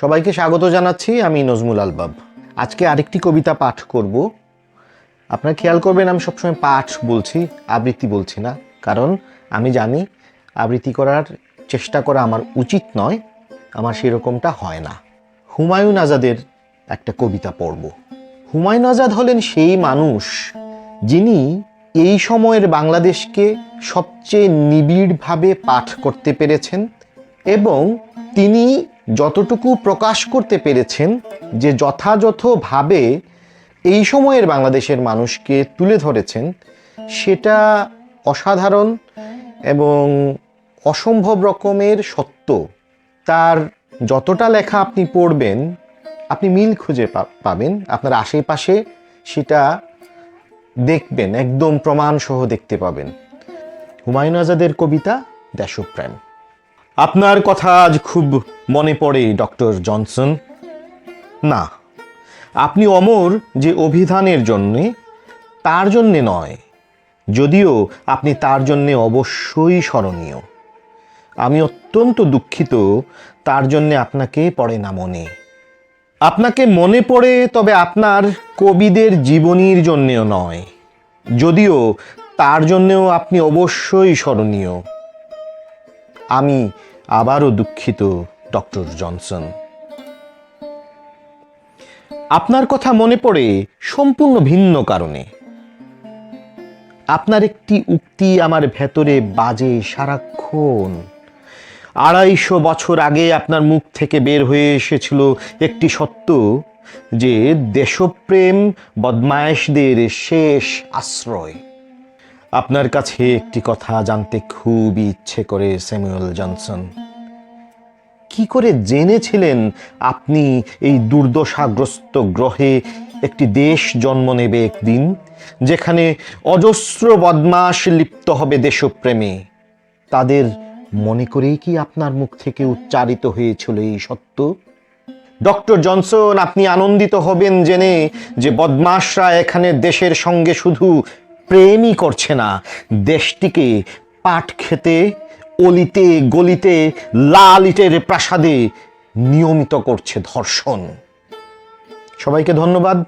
সবাইকে স্বাগত জানাচ্ছি, আমি নজমুল আলবাব। আজকে আরেকটি কবিতা পাঠ করব। আপনারা খেয়াল করবেন, আমি সবসময় পাঠ বলছি, আবৃত্তি বলছি না। কারণ আমি জানি, আবৃত্তি করার চেষ্টা করা আমার উচিত নয়, আমার সেরকমটা হয় না। হুমায়ুন আজাদের একটা কবিতা পড়ব। হুমায়ুন আজাদ হলেন সেই মানুষ, যিনি এই সময়ের বাংলাদেশকে সবচেয়ে নিবিড়ভাবে পাঠ করতে পেরেছেন এবং তিনি যতটুকু প্রকাশ করতে পেরেছেন যে যথাযথভাবে এই সময়ের বাংলাদেশের মানুষকে তুলে ধরেছেন, সেটা অসাধারণ এবং অসম্ভব রকমের সত্য। তার যতটা লেখা আপনি পড়বেন, আপনি মিল খুঁজে পাবেন, আপনার আশেপাশে সেটা দেখবেন, একদম প্রমাণসহ দেখতে পাবেন। হুমায়ুন আজাদের কবিতা দেশপ্রেম। আপনার কথা আজ খুব মনে পড়ে, ডক্টর জনসন। না, আপনি অমর যে অভিধানের জন্যে, তার জন্যে নয়, যদিও আপনি তার জন্যে অবশ্যই স্মরণীয়। আমি অত্যন্ত দুঃখিত, তার জন্যে আপনাকে পড়ে না মনে। আপনাকে মনে পড়ে, তবে আপনার কবিদের জীবনীর জন্যেও নয়, যদিও তার জন্যেও আপনি অবশ্যই স্মরণীয়। আমি আবারও দুঃখিত, ডক্টর জনসন। আপনার কথা মনে পড়ে সম্পূর্ণ ভিন্ন কারণে। আপনার একটি উক্তি আমার ভেতরে বাজে সারাক্ষণ। আড়াইশো বছর আগে আপনার মুখ থেকে বের হয়ে এসেছিল একটি সত্য যে দেশপ্রেম, বদমায়েশদের শেষ আশ্রয়। আপনার কাছে একটি কথা জানতে খুব ইচ্ছে করে, স্যামুয়েল জনসন। কি করে জেনেছিলেন আপনি এই দুর্দশাগ্রস্ত গ্রহে একটি দেশ জন্ম নেবে একদিন, যেখানে অজস্র বদমাস লিপ্ত হবে দেশপ্রেমে? তাদের মনে করেই কি আপনার মুখ থেকে উচ্চারিত হয়েছিল এই সত্য? ডক্টর জনসন, আপনি আনন্দিত হবেন জেনে যে বদমাশরা এখানে দেশের সঙ্গে শুধু প্রেমই করছে না। দেশটিকে পাট খেতে, অলিতে, গলিতে, লাল ইটের প্রাসাদে নিয়মিত করছে ধর্ষণ। সবাইকে ধন্যবাদ।